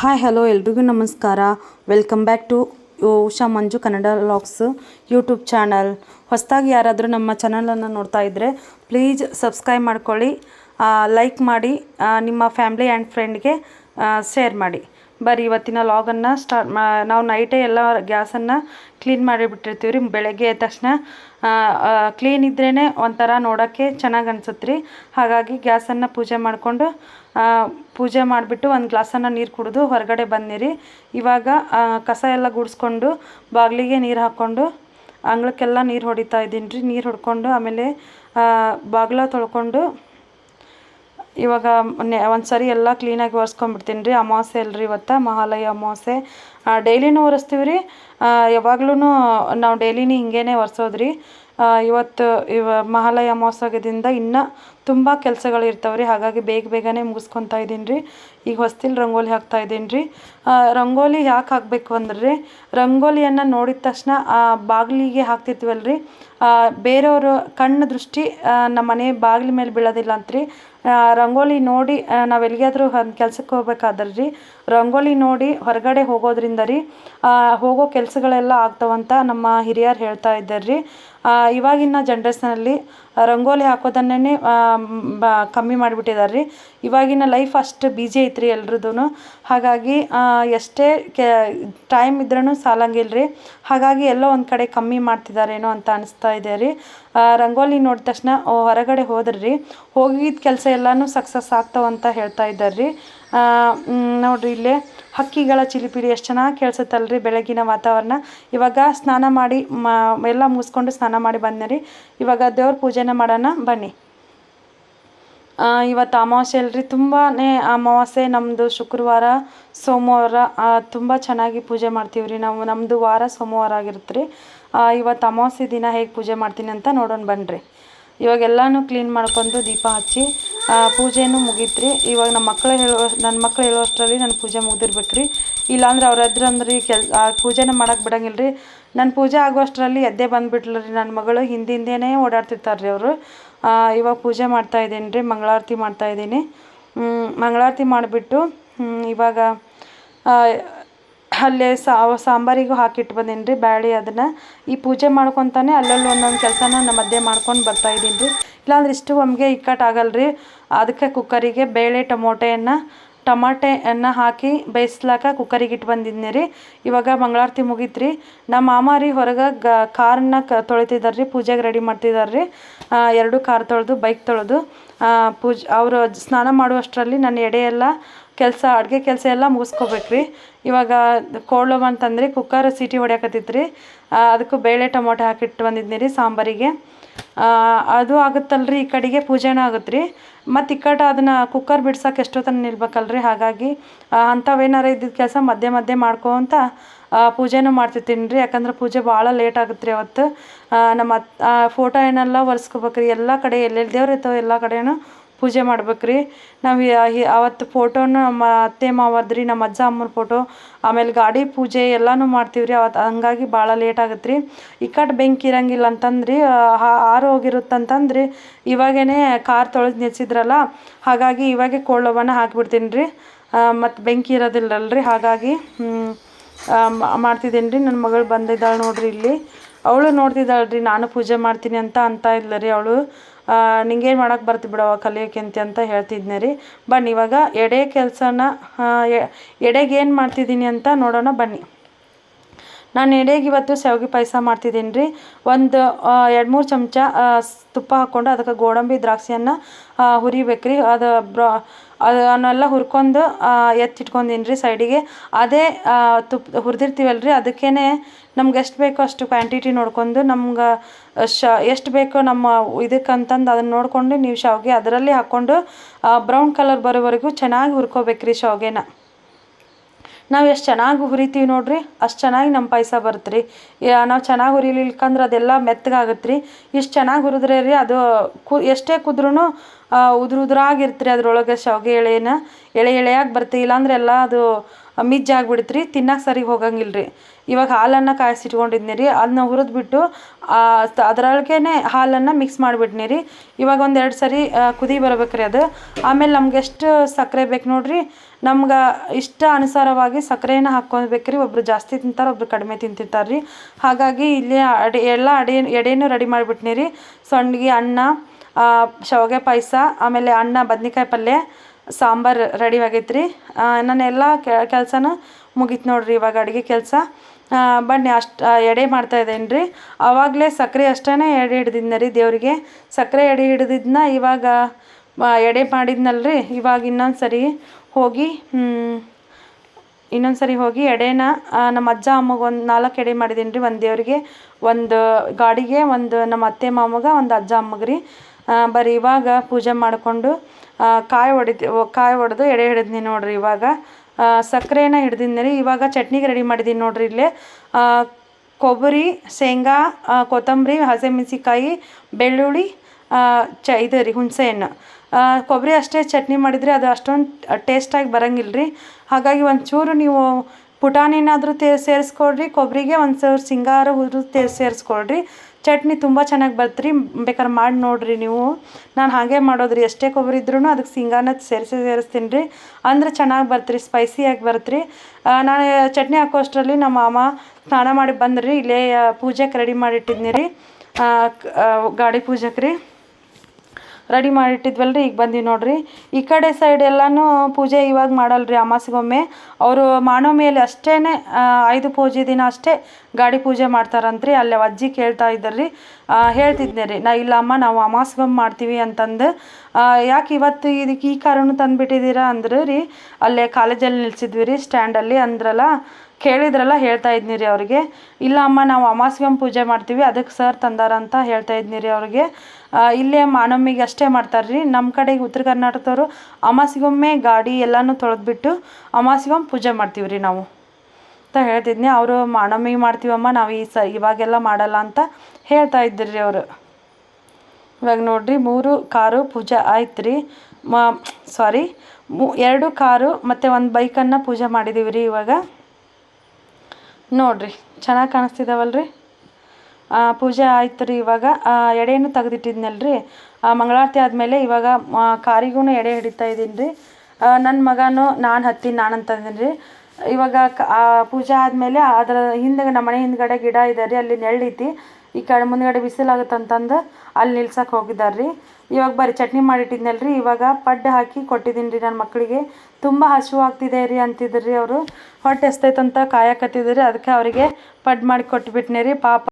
Hi hello ಎಲ್ರಿಗೂ ನಮಸ್ಕಾರ. Welcome back to Usha Manju Kannada logs YouTube channel ಹೊಸದಾಗಿ ಯಾರಾದರೂ ನಮ್ಮ ಚಾನಲನ್ನು ನೋಡ್ತಾ ಇದ್ದರೆ ಪ್ಲೀಸ್ ಸಬ್ಸ್ಕ್ರೈಬ್ ಮಾಡ್ಕೊಳ್ಳಿ. ಲೈಕ್ ಮಾಡಿ ನಿಮ್ಮ ಫ್ಯಾಮ್ಲಿ ಆ್ಯಂಡ್ ಫ್ರೆಂಡ್ಗೆ ಶೇರ್ ಮಾಡಿ. ಬರೀ ಇವತ್ತಿನ ಲಾಗನ್ನು ಸ್ಟಾರ್ಟ್ ಮಾ, ನಾವು ನೈಟೇ ಎಲ್ಲ ಗ್ಯಾಸನ್ನು ಕ್ಲೀನ್ ಮಾಡಿಬಿಟ್ಟಿರ್ತೀವಿ ರೀ, ಬೆಳಗ್ಗೆ ಎದ್ದ ತಕ್ಷಣ. ಕ್ಲೀನ್ ಇದ್ರೇ ಒಂಥರ ನೋಡೋಕ್ಕೆ ಚೆನ್ನಾಗಿ ಅನ್ಸುತ್ತೆ ರೀ ಹಾಗಾಗಿ ಗ್ಯಾಸನ್ನು ಪೂಜೆ ಮಾಡಿಕೊಂಡು ಪೂಜೆ ಮಾಡಿಬಿಟ್ಟು ಒಂದು ಗ್ಲಾಸನ್ನು ನೀರು ಕುಡಿದು ಹೊರಗಡೆ ಬಂದಿರಿ. ಇವಾಗ ಕಸ ಎಲ್ಲ ಗುಡಿಸ್ಕೊಂಡು ಬಾಗಿಲಿಗೆ ನೀರು ಹಾಕ್ಕೊಂಡು ಅಂಗಳಕ್ಕೆಲ್ಲ ನೀರು ಹೊಡಿತಾ ಇದ್ದೀನಿ ರೀ ನೀರು ಹೊಡ್ಕೊಂಡು ಆಮೇಲೆ ಬಾಗಿಲ ತೊಳ್ಕೊಂಡು ಇವಾಗ ಮೊನ್ನೆ ಒಂದು ಸರಿ ಎಲ್ಲ ಕ್ಲೀನಾಗಿ ಒರೆಸ್ಕೊಂಡ್ಬಿಡ್ತೀನಿ ರೀ. ಅಮಾವಾಸ್ಯೆ ಅಲ್ರಿ ಇವತ್ತು ಮಹಾಲಯ ಅಮಾವಾಸ್ಯೆ. ಡೈಲಿನೂ ಒರೆಸ್ತೀವಿ ರೀ. ಯಾವಾಗ್ಲೂ ನಾವು ಡೈಲಿನೇ ಹಿಂಗೇನೆ ಒರೆಸೋದು ರೀ ಇವತ್ತು ಇವ ಮಹಾಲಯ ಅಮಾವಾಸ್ಯದಿಂದ ಇನ್ನೂ ತುಂಬ ಕೆಲಸಗಳು ಇರ್ತಾವೆ ರೀ. ಹಾಗಾಗಿ ಬೇಗ ಬೇಗನೆ ಮುಗಿಸ್ಕೊತಾ ಇದ್ದೀನಿ ರೀ. ಈಗ ಹೊಸ್ತಿಲ್ ರಂಗೋಲಿ ಹಾಕ್ತಾ ಇದ್ದೀನಿ ರೀ. ರಂಗೋಲಿ ಯಾಕೆ ಹಾಕಬೇಕು ಅಂದ್ರೆ? ರೀ ರಂಗೋಲಿಯನ್ನು ನೋಡಿದ ತಕ್ಷಣ ಆ ಬಾಗಿಲಿಗೆ ಹಾಕ್ತಿರ್ತೀವಲ್ಲ ರೀ ಬೇರೆಯವರು ಕಣ್ಣು ದೃಷ್ಟಿ ನಮ್ಮ ಮನೆ ಬಾಗಿಲ ಮೇಲೆ ಬೀಳೋದಿಲ್ಲ ಅಂತ ಆ, ರಂಗೋಲಿ ನೋಡಿ ನಾವು ಎಲ್ಲಿಗಾದರೂ ಒಂದು ಕೆಲ್ಸಕ್ಕೆ ಹೋಗ್ಬೇಕಾದ್ರೆ ರೀ ರಂಗೋಲಿ ನೋಡಿ ಹೊರಗಡೆ ಹೋಗೋದ್ರಿಂದ ರೀ ಹೋಗೋ ಕೆಲಸಗಳೆಲ್ಲ ಆಗ್ತಾವಂತ ನಮ್ಮ ಹಿರಿಯರು ಹೇಳ್ತಾ ಇದ್ದಾರೆ ರೀ ಇವಾಗಿನ ಜನ್ರೇಷನಲ್ಲಿ ರಂಗೋಲಿ ಹಾಕೋದನ್ನೇ ಬ, ಕಮ್ಮಿ ಮಾಡಿಬಿಟ್ಟಿದ್ದಾರೆ ರೀ ಇವಾಗಿನ ಲೈಫ್ ಅಷ್ಟು ಬಿಜಿ ಐತ್ರಿ ಎಲ್ರದ್ದು ಹಾಗಾಗಿ ಎಷ್ಟೇ ಕೆ ಟೈಮ್ ಇದ್ರೂ ಸಾಲಂಗಿಲ್ಲ ರೀ ಹಾಗಾಗಿ ಎಲ್ಲೋ ಒಂದು ಕಡೆ ಕಮ್ಮಿ ಮಾಡ್ತಿದ್ದಾರೇನೋ ಅಂತ ಅನಿಸ್ತಾ ಇದೆ ರೀ. ರಂಗೋಲಿ ನೋಡಿದ ತಕ್ಷಣ ಹೊರಗಡೆ ಹೋದ್ರಿ. ಹೋಗಿದ್ದ ಕೆಲಸ ಎಲ್ಲನೂ ಸಕ್ಸಸ್ ಆಗ್ತಾವಂತ ಹೇಳ್ತಾ ಇದ್ದಾರೆ ರೀ ನೋಡ್ರಿ ಇಲ್ಲೇ ಹಕ್ಕಿಗಳ ಚಿಲಿಪಿಲಿ ಎಷ್ಟು ಚೆನ್ನಾಗಿ ಕೇಳಿಸುತ್ತಲ್ರಿ ಬೆಳಗಿನ ವಾತಾವರಣ. ಇವಾಗ ಸ್ನಾನ ಮಾಡಿ, ಮ, ಎಲ್ಲ ಮುಗಿಸ್ಕೊಂಡು ಸ್ನಾನ ಮಾಡಿ ಬಂದೆ ರೀ ಇವಾಗ ದೇವ್ರ ಪೂಜೆನ ಮಾಡೋಣ, ಬನ್ನಿ. ಇವತ್ತು ಅಮಾವಾಸ್ಯೆ ಅಲ್ರಿ ತುಂಬಾ ಅಮಾವಾಸ್ಯೆ ನಮ್ಮದು ಶುಕ್ರವಾರ, ಸೋಮವಾರ ತುಂಬ ಚೆನ್ನಾಗಿ ಪೂಜೆ ಮಾಡ್ತೀವಿ ರೀ ನಾವು. ನಮ್ಮದು ವಾರ ಸೋಮವಾರ ಆಗಿರುತ್ತೆ ರೀ ಇವತ್ತು ಅಮಾವಾಸ್ಯೆ ದಿನ ಹೇಗೆ ಪೂಜೆ ಮಾಡ್ತೀನಿ ಅಂತ ನೋಡೋಣ ಬನ್ನಿರಿ ಇವಾಗ ಎಲ್ಲನೂ ಕ್ಲೀನ್ ಮಾಡ್ಕೊಂಡು ದೀಪ ಹಚ್ಚಿ ಪೂಜೆನೂ ಮುಗೀತು ರೀ ಇವಾಗ ನಮ್ಮ ಮಕ್ಕಳು ಹೇಳುವ ನನ್ನ ಮಕ್ಳು ಹೇಳುವಷ್ಟರಲ್ಲಿ ನನ್ನ ಪೂಜೆ ಮುಗ್ದಿರ್ಬೇಕು ರೀ ಇಲ್ಲಾಂದ್ರೆ ಅವ್ರು ಎದ್ರು ಅಂದ್ರೆ ಕೆಲ್, ಆ, ಪೂಜೆನ ಮಾಡೋಕ್ಕೆ ಬಿಡಂಗಿಲ್ಲ ರೀ ನನ್ನ ಪೂಜೆ ಆಗುವಷ್ಟರಲ್ಲಿ ಎದ್ದೇ ಬಂದುಬಿಟ್ಲು ರೀ ನನ್ನ ಮಗಳು. ಹಿಂದಿಂದೇನೇ ಓಡಾಡ್ತಿರ್ತಾರೆ ರೀ ಅವರು ಇವಾಗ ಪೂಜೆ ಮಾಡ್ತಾ ಇದ್ದೀನಿ ರೀ ಮಂಗಳಾರತಿ ಮಾಡ್ತಾ ಇದ್ದೀನಿ. ಮಂಗಳಾರತಿ ಮಾಡಿಬಿಟ್ಟು ಇವಾಗ ಅಲ್ಲೇ ಸಾಂಬಾರಿಗೂ ಹಾಕಿಟ್ಟು ಬಂದೀನಿ ರೀ ಬ್ಯಾಳಿ ಅದನ್ನು ಈ ಪೂಜೆ ಮಾಡ್ಕೊತಾನೆ ಅಲ್ಲಲ್ಲಿ ಒಂದೊಂದು ಕೆಲಸನ ನಮ್ಮ ಮಧ್ಯೆ ಮಾಡ್ಕೊಂಡು ಬರ್ತಾ ಇದ್ದೀನಿ ರೀ ಇಲ್ಲಾಂದ್ರೆ ಇಷ್ಟು ಒಮ್ಗೆ ಇಕ್ಕಟ್ಟಾಗಲ್ಲ ರೀ ಅದಕ್ಕೆ ಕುಕ್ಕರಿಗೆ ಬೇಳೆ ಟೊಮೊಟೆಯನ್ನು, ಟಮಾಟೆಯನ್ನು ಹಾಕಿ ಬೇಯಿಸ್ಲಾಕ ಕುಕ್ಕರಿಗೆ ಇಟ್ಟು ಬಂದಿದ್ನಿ ರೀ. ಇವಾಗ ಮಂಗಳಾರತಿ ಮುಗೀತು ರೀ ನಮ್ಮ ಮಾಮ ರೀ ಹೊರಗೆ ಗ, ಕಾರನ್ನ ಕ ತೊಳಿತಿದ್ದಾರೆ ರೀ ಪೂಜೆಗೆ ರೆಡಿ ಮಾಡ್ತಿದ್ದಾರೆ ರೀ ಎರಡು ಕಾರ್ ತೊಳೆದು, ಬೈಕ್ ತೊಳೆದು ಪೂಜೆ, ಅವರು ಸ್ನಾನ ಮಾಡುವಷ್ಟರಲ್ಲಿ ನನ್ನ ಎಡೆ ಎಲ್ಲ ಕೆಲಸ, ಅಡುಗೆ ಕೆಲಸ ಎಲ್ಲ ಮುಗಿಸ್ಕೋಬೇಕ್ರಿ. ಇವಾಗ ಕೋಳು ಅಂತಂದ್ರೆ ಕುಕ್ಕರ್ ಸೀಟಿ ಹೊಡ್ಯಾಕತ್ತಿತ್ತು ರೀ ಅದಕ್ಕೂ ಬೇಳೆ ಟೊಮೊಟೊ ಹಾಕಿಟ್ಟು ಬಂದಿದ್ನಿ ರೀ ಸಾಂಬಾರಿಗೆ ಅದು ಆಗುತ್ತಲ್ರಿ, ಈ ಕಡೆಗೆ ಪೂಜೆನೂ ಆಗುತ್ತೆ ರೀ ಮತ್ತು ಈ ಅದನ್ನು ಕುಕ್ಕರ್ ಬಿಡ್ಸಕ್ಕೆ ಎಷ್ಟೊತ್ತನ ನಿಲ್ಬೇಕಲ್ರಿ? ಹಾಗಾಗಿ ಅಂಥವೇನಾರು ಇದ್ದಿದ್ದ ಕೆಲಸ ಮಧ್ಯೆ ಮಧ್ಯೆ ಅಂತ ಪೂಜೆನೂ ಮಾಡ್ತಿರ್ತೀನಿ ರೀ ಯಾಕಂದ್ರೆ ಪೂಜೆ ಭಾಳ ಲೇಟ್ ಆಗುತ್ತೆ ರೀ ಅವತ್ತು ನಮ್ಮ ಫೋಟೋ ಏನೆಲ್ಲ ಒರೆಸ್ಕೋಬೇಕು ರೀ ಎಲ್ಲ ಕಡೆ ಎಲ್ಲೆಲ್ಲಿ ದೇವ್ರು ಇರ್ತಾವೆ, ಎಲ್ಲ ಕಡೆನೂ ಪೂಜೆ ಮಾಡ್ಬೇಕ್ರಿ. ನಾವು ಅವತ್ತು ಫೋಟೋನ ನಮ್ಮ ಅತ್ತೆ, ಮಾವದ್ರಿ, ನಮ್ಮ ಅಜ್ಜ, ಅಮ್ಮನ ಫೋಟೋ ಆಮೇಲೆ ಗಾಡಿ ಪೂಜೆ ಎಲ್ಲನೂ ಮಾಡ್ತೀವಿ ರೀ ಅವತ್ತು ಹಂಗಾಗಿ ಭಾಳ ಲೇಟ್ ಆಗುತ್ತೆ ರೀ ಕಡೆ ಬೆಂಕಿ ಇರಂಗಿಲ್ಲ ಅಂತಂದ್ರಿ ಆರು ಹೋಗಿರುತ್ತಂತಂದ್ರಿ ಇವಾಗೇನೆ ಕಾರ್ ತೊಳೆದು ನೆಚ್ಚಿದ್ರಲ್ಲ, ಹಾಗಾಗಿ ಇವಾಗೆ ಕೋಳವನ್ನ ಹಾಕ್ಬಿಡ್ತೀನಿ ರೀ ಮತ್ತು ಬೆಂಕಿ ಇರೋದಿಲ್ಲಲ್ರಿ, ಹಾಗಾಗಿ ಮಾಡ್ತಿದ್ದೀನಿ ರೀ ನನ್ನ ಮಗಳು ಬಂದಿದ್ದಾಳೆ ನೋಡ್ರಿ ಇಲ್ಲಿ. ಅವಳು ನೋಡ್ತಿದ್ದಾಳೆ ರೀ ನಾನು ಪೂಜೆ ಮಾಡ್ತೀನಿ ಅಂತ ಅಂತ ಇಲ್ಲ ರೀ ಅವಳು. ನಿಂಗೇನು ಮಾಡೋಕೆ ಬರ್ತಿ ಬಿಡವ್ವ ಕಲಿಯೋಕೆ ಅಂತ ಹೇಳ್ತಿದ್ನೆ ರೀ. ಬನ್ನಿ ಇವಾಗ ಎಡೆ ಕೆಲಸನ ಎಡೆಗೆ ಏನು ಮಾಡ್ತಿದ್ದೀನಿ ಅಂತ ನೋಡೋಣ ಬನ್ನಿ. ನಾನು ಎಡೆಗೆ ಇವತ್ತು ಶಾವ್ಗೆ ಪಾಯಸ ಮಾಡ್ತಿದ್ದೀನಿ ರೀ ಒಂದು ಎರಡು ಮೂರು ಚಮಚ ತುಪ್ಪ ಹಾಕ್ಕೊಂಡು ಅದಕ್ಕೆ ಗೋಡಂಬಿ, ದ್ರಾಕ್ಷಿಯನ್ನು ಹುರಿಬೇಕು ರೀ ಅದು ಬ್ರ ಅದನ್ನೆಲ್ಲ ಹುರ್ಕೊಂಡು ಎತ್ತಿಟ್ಕೊಂಡೀನಿ ರೀ ಸೈಡಿಗೆ. ಅದೇ ತುಪ್ಪ ಹುರಿದಿರ್ತೀವಲ್ಲ ರೀ ಅದಕ್ಕೇ ನಮ್ಗೆ ಎಷ್ಟು ಬೇಕೋ ಅಷ್ಟು ಕ್ವಾಂಟಿಟಿ ನೋಡ್ಕೊಂಡು ನಮ್ಗೆ ಶ, ಎಷ್ಟು ಬೇಕೋ ನಮ್ಮ ಇದಕ್ಕಂತಂದು ಅದನ್ನು ನೋಡಿಕೊಂಡು ನೀವು ಶಾವಿಗೆ ಅದರಲ್ಲಿ ಹಾಕ್ಕೊಂಡು ಬ್ರೌನ್ ಕಲರ್ ಬರೋವರೆಗೂ ಚೆನ್ನಾಗಿ ಹುರ್ಕೋಬೇಕು ರೀ ಶಾವ್ಗೆನ. ನಾವು ಎಷ್ಟು ಚೆನ್ನಾಗಿ ಹುರಿತೀವಿ ನೋಡಿರಿ? ಅಷ್ಟು ಚೆನ್ನಾಗಿ ನಮ್ಮ ಪಾಯಸ ಬರುತ್ತೆ ರೀ ನಾವು ಚೆನ್ನಾಗಿ ಹುರಿಲಿಲ್ಕಂದ್ರೆ ಅದೆಲ್ಲ ಮೆತ್ತಗಾಗುತ್ತೆ ರೀ ಇಷ್ಟು ಚೆನ್ನಾಗಿ ಹುರಿದ್ರೆ ರೀ ಅದು ಕು, ಎಷ್ಟೇ ಕುದ್ರೂ ಉದುರು ಉದುರಾಗಿರುತ್ತೆ ಅದ್ರೊಳಗೆ ಶಾವ್ಗೆ ಎಳೆನ. ಎಳೆ ಎಳೆಯಾಗಿ ಬರುತ್ತೆ ಇಲ್ಲಾಂದ್ರೆ ಎಲ್ಲ ಅದು ಮಿಜ್ಜ್ ಆಗ್ಬಿಡುತ್ತೆ ರೀ ತಿನ್ನಕ್ಕೆ ಸರಿ ಹೋಗಂಗಿಲ್ಲ ರೀ ಇವಾಗ ಹಾಲನ್ನು ಕಾಯಿಸಿಟ್ಕೊಂಡಿದ್ನಿ ರೀ ಅದನ್ನ ಹುರಿದ್ಬಿಟ್ಟು ಅದರೊಳಗೇ ಹಾಲನ್ನು ಮಿಕ್ಸ್ ಮಾಡಿಬಿಟ್ನಿ ರೀ ಇವಾಗ ಒಂದು ಎರಡು ಸರಿ ಕುದಿ ಬರ್ಬೇಕು ರೀ ಅದು. ಆಮೇಲೆ ನಮ್ಗೆ ಎಷ್ಟು ಸಕ್ಕರೆ ಬೇಕು ನೋಡ್ರಿ, ನಮ್ಗೆ ಇಷ್ಟ ಅನುಸಾರವಾಗಿ ಸಕ್ಕರೆನ ಹಾಕ್ಕೊಬೇಕ್ರಿ. ಒಬ್ರು ಜಾಸ್ತಿ ತಿಂತಾರೆ, ಒಬ್ರು ಕಡಿಮೆ ತಿಂತಿರ್ತಾರೆ ರೀ ಹಾಗಾಗಿ ಇಲ್ಲಿ ಅಡಿ, ಎಲ್ಲ ಅಡಿ, ಎಡೆನೂ ರೆಡಿ ಮಾಡಿಬಿಟ್ನಿ ರೀ ಸಂಡ್ಗೆ ಅನ್ನ ಶಾವ್ಗೆ ಪಾಯಸ, ಆಮೇಲೆ ಅನ್ನ, ಬದ್ನಿಕಾಯಿ ಪಲ್ಯ ಸಾಂಬಾರು ರೆಡಿ ಆಗೈತೆ ರೀ ನನ್ನ ಎಲ್ಲ ಕೆಲಸನೂ ಮುಗೀತು ನೋಡ್ರಿ ಇವಾಗ ಅಡುಗೆ ಕೆಲಸ. ಬನ್ನಿ ಅಷ್ಟು ಎಡೆ ಮಾಡ್ತಾ ಇದ್ದೇನೆ ರೀ ಆವಾಗಲೇ ಸಕ್ಕರೆ ಅಷ್ಟೇ ಎಡೆ ಹಿಡ್ದಿದ್ನ ರೀ ದೇವರಿಗೆ. ಸಕ್ಕರೆ ಎಡೆ ಹಿಡ್ದಿದ್ನ ಇವಾಗ ಎಡೆ ಎಡೆ ರೀ ಇವಾಗ ಇನ್ನೊಂದು ಸರಿ ಹೋಗಿ ಇನ್ನೊಂದು ಸರಿ ಹೋಗಿ ಎಡೆನ ನಮ್ಮ ಅಜ್ಜ ಅಮ್ಮಗೆ ಒಂದು ನಾಲ್ಕು ಎಡೆ ಮಾಡಿದ್ದೀನಿ ರೀ ಒಂದು ದೇವರಿಗೆ. ಒಂದು ಗಾಡಿಗೆ, ಒಂದು ನಮ್ಮ ಅತ್ತೆ ಮಾಮಗೆ, ಒಂದು ಅಜ್ಜ ಅಮ್ಮಗೆ ರೀ. ಬರೀ ಇವಾಗ ಪೂಜೆ ಮಾಡಿಕೊಂಡು ಕಾಯಿ ಹೊಡಿತಿ ಕಾಯಿ ಹೊಡೆದು ಎಡೆ ಹಿಡಿದ್ನಿ ನೋಡ್ರಿ ಇವಾಗ. ಸಕ್ಕರೆನ ಹಿಡ್ದಿದ್ದೀನಿ ರೀ. ಇವಾಗ ಚಟ್ನಿಗೆ ರೆಡಿ ಮಾಡಿದ್ದೀನಿ ನೋಡ್ರಿ ಇಲ್ಲೇ. ಕೊಬ್ಬರಿ, ಶೇಂಗಾ ಕೊತ್ತಂಬರಿ ಹಸಿಮೆಣ್ಸಿಕಾಯಿ ಬೆಳ್ಳುಳ್ಳಿ ಚ, ಇದು ರೀ ಹುಣಸೆಹಣ್ಣು. ಕೊಬ್ಬರಿ ಅಷ್ಟೇ ಚಟ್ನಿ ಮಾಡಿದರೆ ಅದು ಅಷ್ಟೊಂದು ಟೇಸ್ಟಾಗಿ ಬರಂಗಿಲ್ಲ ರೀ. ಹಾಗಾಗಿ ಒಂಚೂರು ನೀವು ಪುಟಾಣಿನಾದರೂ ತೇ ಸೇರಿಸ್ಕೊಳ್ರಿ ಕೊಬ್ಬರಿಗೆ ಒಂದು ಚೂರು ಸಿಂಗಾರ ಹುರಿದು ತೇ ಸೇರಿಸ್ಕೊಳ್ರಿ ಚಟ್ನಿ ತುಂಬ ಚೆನ್ನಾಗಿ ಬರುತ್ತೆ ರೀ ಬೇಕಾದ್ರೆ ಮಾಡಿ ನೋಡಿರಿ ನೀವು. ನಾನು ಹಾಗೆ ಮಾಡೋದು ರೀ ಎಷ್ಟೇ ಕೊಬ್ಬರಿ ಇದ್ರೂ ಅದಕ್ಕೆ ಸಿಂಗಾನ ಸೇರಿಸಿ ಸೇರಿಸ್ತೀನಿ ರೀ ಅಂದ್ರೆ ಚೆನ್ನಾಗಿ ಬರ್ತ್ರಿ ಸ್ಪೈಸಿಯಾಗಿ ಬರುತ್ತೆ ನಾನು ಚಟ್ನಿ ಹಾಕೋ ಅಷ್ಟರಲ್ಲಿ ನಮ್ಮ ಮಾಮ ಸ್ನಾನ ಮಾಡಿ ಬಂದ್ರಿ, ಇಲ್ಲೇ ಪೂಜೆಗೆ ರೆಡಿ ಮಾಡಿಟ್ಟಿದ್ನಿ ರೀ ಗಾಡಿ ಪೂಜೆಗೆ ರೀ ರೆಡಿ ಮಾಡಿಟ್ಟಿದ್ವಲ್ರಿ? ಈಗ ಬಂದೀವಿ ನೋಡ್ರಿ. ಈ ಕಡೆ ಸೈಡ್ ಎಲ್ಲಾನು ಪೂಜೆ ಇವಾಗ ಮಾಡಲ್ರಿ ಅಮಾಸಿಗೊಮ್ಮೆ. ಅವರು ಮಾನವಮಿಯಲ್ಲಿ ಅಷ್ಟೇ ಐದು ಪೂಜೆ ದಿನ ಅಷ್ಟೇ ಗಾಡಿ ಪೂಜೆ ಮಾಡ್ತಾರಂತ್ರಿ. ಅಲ್ಲಿ ಅಜ್ಜಿ ಕೇಳ್ತಾ ಇದ್ದಾರೆ ರೀ ಹೇಳ್ತಿದ್ದೆ ರೀ, ನಾ ಇಲ್ಲ ಅಮ್ಮ, ನಾವು ಅಮಾಸಿಗೊಮ್ಮೆ ಮಾಡ್ತೀವಿ ಅಂತಂದು. ಯಾಕೆ ಇವತ್ತು ಇದಕ್ಕೆ ಈ ಕಾರಣ ತಂದುಬಿಟ್ಟಿದ್ದೀರಾ ಅಂದ್ರೆ ರೀ. ಅಲ್ಲೇ ಕಾಲೇಜಲ್ಲಿ ನಿಲ್ಸಿದ್ವಿ ರೀ, ಸ್ಟ್ಯಾಂಡಲ್ಲಿ ಅಂದ್ರಲ್ಲ. ಕೇಳಿದ್ರಲ್ಲ ಹೇಳ್ತಾ ಇದ್ನಿ ರೀ ಅವ್ರಿಗೆ. ಇಲ್ಲ ಅಮ್ಮ, ನಾವು ಅಮಾಸ್ಯಂ ಪೂಜೆ ಮಾಡ್ತೀವಿ, ಅದಕ್ಕೆ ಸರ್ ತಂದಾರ ಅಂತ ಹೇಳ್ತಾ ಇದ್ನಿ ರೀ ಅವ್ರಿಗೆ ಇಲ್ಲೇ ಮಾನಮ್ಮಿಗೆ ಅಷ್ಟೇ ಮಾಡ್ತಾರೆ ರೀ ನಮ್ಮ ಕಡೆಗೆ ಉತ್ತರ ಕರ್ನಾಟಕದವರು ಅಮಾಸಿಗೊಮ್ಮೆ ಗಾಡಿ ಎಲ್ಲನೂ ತೊಳೆದ್ಬಿಟ್ಟು ಅಮಾಸಿಗೊಮ್ಮೆ ಪೂಜೆ ಮಾಡ್ತೀವಿ ರೀ ನಾವು ಅಂತ ಹೇಳ್ತಿದ್ನಿ. ಅವರು ಮಾನಮ್ಮಿಗೆ ಮಾಡ್ತೀವಮ್ಮ, ನಾವು ಈ ಸ, ಇವಾಗೆಲ್ಲ ಮಾಡಲ್ಲ ಅಂತ ಹೇಳ್ತಾ ಇದ್ರಿ ರೀ ಅವರು. ಇವಾಗ ನೋಡಿರಿ, ಮೂರು ಕಾರು ಪೂಜೆ ಆಯ್ತು ರೀ ಮ ಸಾರಿ ಮೂ, ಎರಡು ಕಾರು ಮತ್ತು ಒಂದು ಬೈಕನ್ನು ಪೂಜೆ ಮಾಡಿದ್ದೀವಿ ರೀ ಇವಾಗ. ನೋಡ್ರಿ ಚೆನ್ನಾಗಿ ಕಾಣಿಸ್ತಿದಾವಲ್ರಿ? ಆ, ಪೂಜೆ ಆಯ್ತು ರೀ ಇವಾಗ. ಎಡೆಯನ್ನು ತೆಗೆದಿಟ್ಟಿದ್ನಲ್ರಿ. ಮಂಗಳಾರತಿ ಆದಮೇಲೆ ಇವಾಗ ಕಾರಿಗೂ ಎಡೆ ಹಿಡಿತಾ ಇದ್ದೀನಿ ರೀ. ನನ್ನ ಮಗನು ನಾನು ಹತ್ತೀನಿ ನಾನು ಅಂತಂದೀನಿ ರೀ. ಇವಾಗ ಕ- ಪೂಜೆ ಆದಮೇಲೆ ಅದರ ಹಿಂದೆ ನಮ್ಮ ಮನೆ ಹಿಂದ್ಗಡೆ ಗಿಡ ಇದೆ ರೀ ಅಲ್ಲಿ ನೆಳ್ಳೈತಿ ಈ ಕಡೆ ಮುಂದ್ಗಡೆ ಬಿಸಿಲಾಗುತ್ತಂತಂದು ಅಲ್ಲಿ ನಿಲ್ಸಕ್ಕೆ ಹೋಗಿದ್ದಾರೆ ರೀ ಇವಾಗ ಬರೀ ಚಟ್ನಿ ಮಾಡಿಟ್ಟಿದ್ನಲ್ರಿ. ಇವಾಗ ಪಡ್ಡು ಹಾಕಿ ಕೊಟ್ಟಿದ್ದೀನಿ ರೀ ನನ್ನ ಮಕ್ಕಳಿಗೆ ತುಂಬ ಹಸಿವು ಆಗ್ತಿದೆ ರೀ ಅಂತಿದ್ರು ರೀ ಅವರು. ಹೊಟ್ಟೆ ಎಸ್ತೈತಂತ ಕಾಯಕತ್ತಿದ್ರು. ರೀ ಅದಕ್ಕೆ ಅವರಿಗೆ ಪಡ್ಡು ಮಾಡಿ ಕೊಟ್ಬಿಟ್ನೆ ರೀ ಪಾಪ